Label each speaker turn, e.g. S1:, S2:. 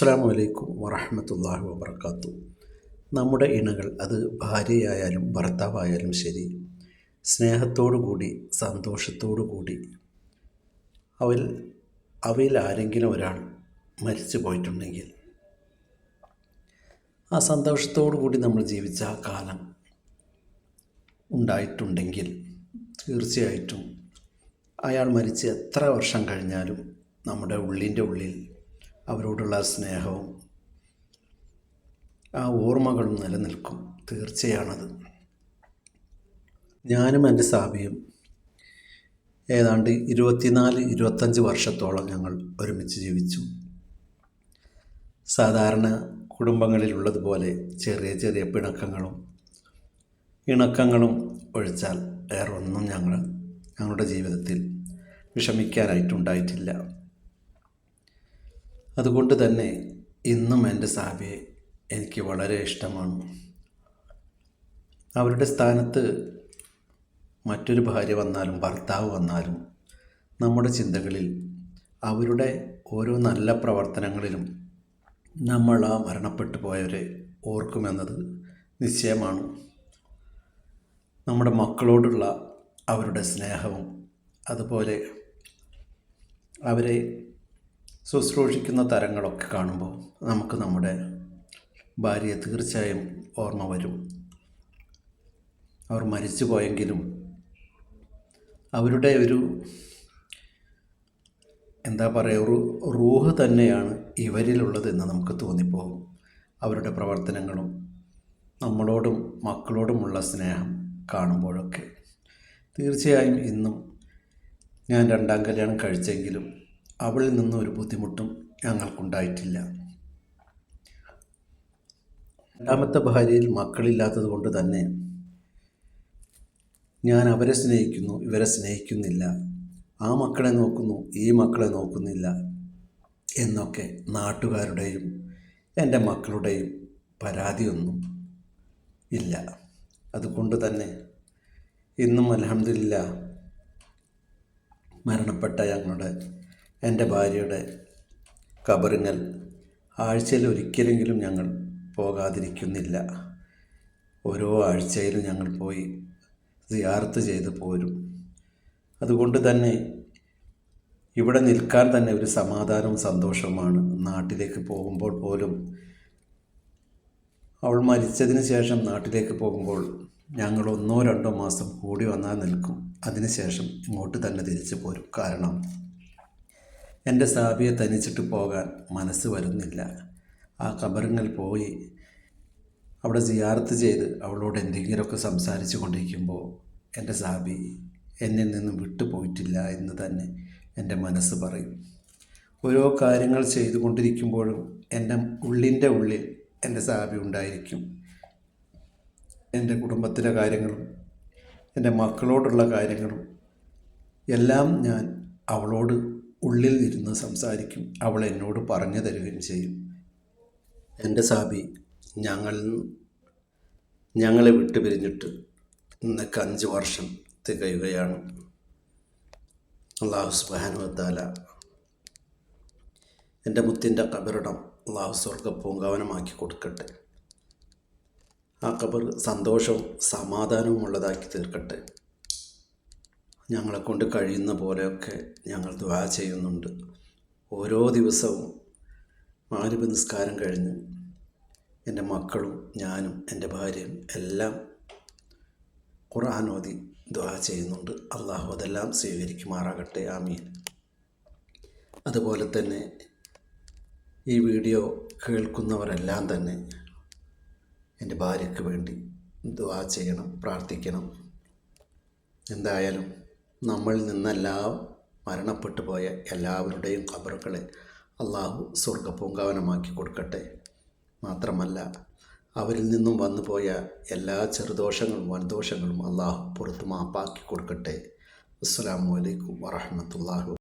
S1: അസ്സാം വലൈക്കും വറഹമത്തല്ലാഹി വബർക്കാത്തു നമ്മുടെ ഇണകൾ അത് ഭാര്യയായാലും ഭർത്താവായാലും ശരി സ്നേഹത്തോടു കൂടി സന്തോഷത്തോടു കൂടി അവൽ അവയിൽ ആരെങ്കിലും ഒരാൾ മരിച്ചു പോയിട്ടുണ്ടെങ്കിൽ ആ സന്തോഷത്തോടു കൂടി നമ്മൾ ജീവിച്ച ആ കാലം ഉണ്ടായിട്ടുണ്ടെങ്കിൽ തീർച്ചയായിട്ടും അയാൾ മരിച്ച് എത്ര വർഷം കഴിഞ്ഞാലും നമ്മുടെ ഉള്ളിന്റെ ഉള്ളിൽ അവരോടുള്ള സ്നേഹവും ആ ഓർമ്മകളും നിലനിൽക്കും. തീർച്ചയാണത്. ഞാനും എന്റെ സാബിയും ഏതാണ്ട് ഇരുപത്തിനാല് ഇരുപത്തഞ്ച് വർഷത്തോളം ഞങ്ങൾ ഒരുമിച്ച് ജീവിച്ചു. സാധാരണ കുടുംബങ്ങളിലുള്ളതുപോലെ ചെറിയ ചെറിയ പിണക്കങ്ങളും ഇണക്കങ്ങളും ഒഴിച്ചാൽ വേറൊന്നും ഞങ്ങൾ ഞങ്ങളുടെ ജീവിതത്തിൽ വിഷമിക്കാനായിട്ടുണ്ടായിട്ടില്ല. അതുകൊണ്ട് തന്നെ ഇന്നും എന്റെ സാബിയെ എനിക്ക് വളരെ ഇഷ്ടമാണ്. അവരുടെ സ്ഥാനത്ത് മറ്റൊരു ഭാര്യ വന്നാലും ഭർത്താവ് വന്നാലും നമ്മുടെ ചിന്തകളിൽ അവരുടെ ഓരോ നല്ല പ്രവർത്തനങ്ങളിലും നമ്മൾ ആ മരണപ്പെട്ടു പോയവരെ ഓർക്കുമെന്നത് നിശ്ചയമാണ്. നമ്മുടെ മക്കളോടുള്ള അവരുടെ സ്നേഹവും അതുപോലെ അവരെ ശുശ്രൂഷിക്കുന്ന തരങ്ങളൊക്കെ കാണുമ്പോൾ നമുക്ക് നമ്മുടെ ഭാര്യയെ തീർച്ചയായും ഓർമ്മ വരും. അവർ മരിച്ചു പോയെങ്കിലും അവരുടെ ഒരു എന്താ പറയുക ഒരു റൂഹ് തന്നെയാണ് ഇവരിലുള്ളതെന്ന് നമുക്ക് തോന്നിപ്പോകും. അവരുടെ പ്രവർത്തനങ്ങളും നമ്മളോടും മക്കളോടുമുള്ള സ്നേഹം കാണുമ്പോഴൊക്കെ തീർച്ചയായും ഇന്നും ഞാൻ രണ്ടാം കല്യാണം കഴിച്ചെങ്കിലും അവളിൽ നിന്നും ഒരു ബുദ്ധിമുട്ടും ഞങ്ങൾക്കുണ്ടായിട്ടില്ല. രണ്ടാമത്തെ ഭാര്യയിൽ മക്കളില്ലാത്തത് കൊണ്ട് തന്നെ ഞാൻ അവരെ സ്നേഹിക്കുന്നു ഇവരെ സ്നേഹിക്കുന്നില്ല. ആ മക്കളെ നോക്കുന്നു ഈ മക്കളെ നോക്കുന്നില്ല എന്നൊക്കെ നാട്ടുകാരുടെയും എന്റെ മക്കളുടെയും പരാതിയൊന്നും ഇല്ല. അതുകൊണ്ട് തന്നെ ഇന്നും അലഹമില്ല മരണപ്പെട്ട ഞങ്ങളുടെ എന്റെ ഭാര്യയുടെ കബറിങ്ങൽ ആഴ്ചയിൽ ഒരിക്കലെങ്കിലും ഞങ്ങൾ പോകാതിരിക്കുന്നില്ല. ഓരോ ആഴ്ചയിലും ഞങ്ങൾ പോയി സിയാർത്ത് ചെയ്ത് പോരും. അതുകൊണ്ട് തന്നെ ഇവിടെ നിൽക്കാൻ തന്നെ ഒരു സമാധാനവും സന്തോഷവുമാണ്. നാട്ടിലേക്ക് പോകുമ്പോൾ പോലും അവൾ മരിച്ചതിന് ശേഷം നാട്ടിലേക്ക് പോകുമ്പോൾ ഞങ്ങൾ ഒന്നോ രണ്ടോ മാസം കൂടി വന്നാൽ നിൽക്കും. അതിനുശേഷം ഇങ്ങോട്ട് തന്നെ തിരിച്ചു പോരും. കാരണം എന്റെ സാബിയെ തനിച്ചിട്ട് പോകാൻ മനസ്സ് വരുന്നില്ല. ആ കബറിങ്ങൾ പോയി. അവിടെ സിയാർത്ത് ചെയ്ത് അവളോട് എന്തെങ്കിലുമൊക്കെ സംസാരിച്ചു കൊണ്ടിരിക്കുമ്പോൾ എന്റെ സാബി എന്നിൽ നിന്നും വിട്ടുപോയിട്ടില്ല എന്ന് തന്നെ എന്റെ മനസ്സ് പറയും. ഓരോ കാര്യങ്ങൾ ചെയ്തുകൊണ്ടിരിക്കുമ്പോഴും എന്റെ ഉള്ളിന്റെ ഉള്ളിൽ എന്റെ സാബി ഉണ്ടായിരിക്കും. എന്റെ കുടുംബത്തിലെ കാര്യങ്ങളും എന്റെ മക്കളോടുള്ള കാര്യങ്ങളും എല്ലാം ഞാൻ അവളോട് ഉള്ളിൽ ഇരുന്ന് സംസാരിക്കും. അവൾ എന്നോട് പറഞ്ഞു തരികയും ചെയ്യും. എന്റെ സാബി ഞങ്ങൾ ഞങ്ങളെ വിട്ടുപിരിഞ്ഞിട്ട് ഇന്നൊക്കെ അഞ്ച് വർഷം തികയുകയാണ്. അള്ളാഹു സുബാനുവത്താല എന്റെ മുത്തിന്റെ കബറിടം അള്ളാഹു സ്വർഗ പൂങ്കാവനമാക്കി കൊടുക്കട്ടെ. ആ കബർ സന്തോഷവും സമാധാനവും ഉള്ളതാക്കി തീർക്കട്ടെ. ഞങ്ങളെ കൊണ്ട് കഴിയുന്ന പോലെയൊക്കെ ഞങ്ങൾ ദ്വാ ചെയ്യുന്നുണ്ട്. ഓരോ ദിവസവും മാലിപ നിസ്കാരം കഴിഞ്ഞ് എന്റെ മക്കളും ഞാനും എന്റെ ഭാര്യയും എല്ലാം ഖുർആൻ ഓതി ദ്വാ ചെയ്യുന്നുണ്ട്. അള്ളാഹു അതെല്ലാം സ്വീകരിക്കുമാറാകട്ടെ. ആമീൻ. അതുപോലെ തന്നെ ഈ വീഡിയോ കേൾക്കുന്നവരെല്ലാം തന്നെ എന്റെ ഭാര്യയ്ക്ക് വേണ്ടി ദ്വാ ചെയ്യണം പ്രാർത്ഥിക്കണം. എന്തായാലും നമ്മളിൽ നിന്നെല്ലാം മരണപ്പെട്ടു പോയ എല്ലാവരുടെയും ഖബറുകളെ അള്ളാഹു സ്വർഗ പൂങ്കാവനമാക്കി കൊടുക്കട്ടെ. മാത്രമല്ല അവരിൽ നിന്നും വന്നു പോയ എല്ലാ ചെറുദോഷങ്ങളും വൻദോഷങ്ങളും അള്ളാഹു പുറത്തു മാപ്പാക്കി കൊടുക്കട്ടെ. അസ്സാം വലൈക്കും വറഹമത്തല്ലാഹു